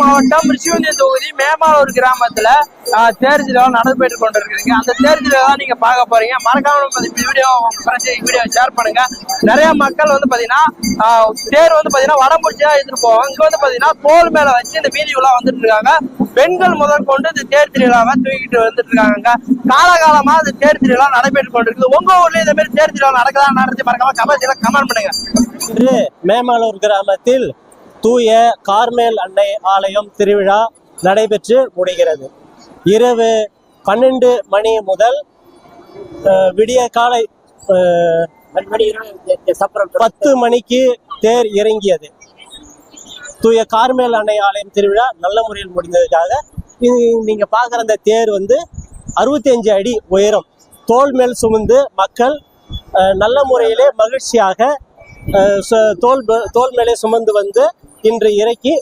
மாவட்டம் ரிஷிவந்தியம் தொகுதி மேமாலூர் கிராமத்துல தேர்தல் தேர் திருவிழா நடைபெற்று அந்த தேர் தான் நீங்க பார்க்க போறீங்க. மறக்காம இந்த வீடியோ வீடியோ ஷேர் பண்ணுங்க. நிறைய மக்கள் வந்து பாத்தீங்கன்னா தேர் வந்து பாத்தீங்கன்னா வடம்புடிச்சா எடுத்துட்டு போவாங்க. இங்க வந்து பாத்தீங்கன்னா தோல் மேல வச்சு இந்த வீதி உலா வந்துட்டு இருக்காங்க. பெண்கள் முதல் கொண்டு இந்த தேர் திருவிழாவை தூக்கிட்டு வந்துட்டு இருக்காங்க காலகாலமா இந்த தேர் திருவிழா நடைபெற்று கொண்டிருக்கு உங்க ஊர்ல இந்த மாதிரி தேர் திருவிழா நடக்குதா நடந்து மறக்காம கமெண்ட்ல கமெண்ட் பண்ணுங்க. இன்று மேமாலூர் கிராமத்தில் தூய கார்மேல் அன்னை ஆலயம் திருவிழா நடைபெற்று முடிகிறது. இரவு பன்னெண்டு மணி முதல் விடிய காலை பத்து மணிக்கு தேர் இறங்கியது. தூய கார்மேல் அன்னை ஆலயம் திருவிழா நல்ல முறையில் முடிந்ததுக்காக இது நீங்க பார்க்குற அந்த தேர் வந்து அறுபத்தி அஞ்சு அடி உயரம். தோல் மேல் சுமந்து மக்கள் நல்ல முறையிலே மகிழ்ச்சியாக தோல் தோல் மேலே சுமந்து வந்து இன்று இறக்கி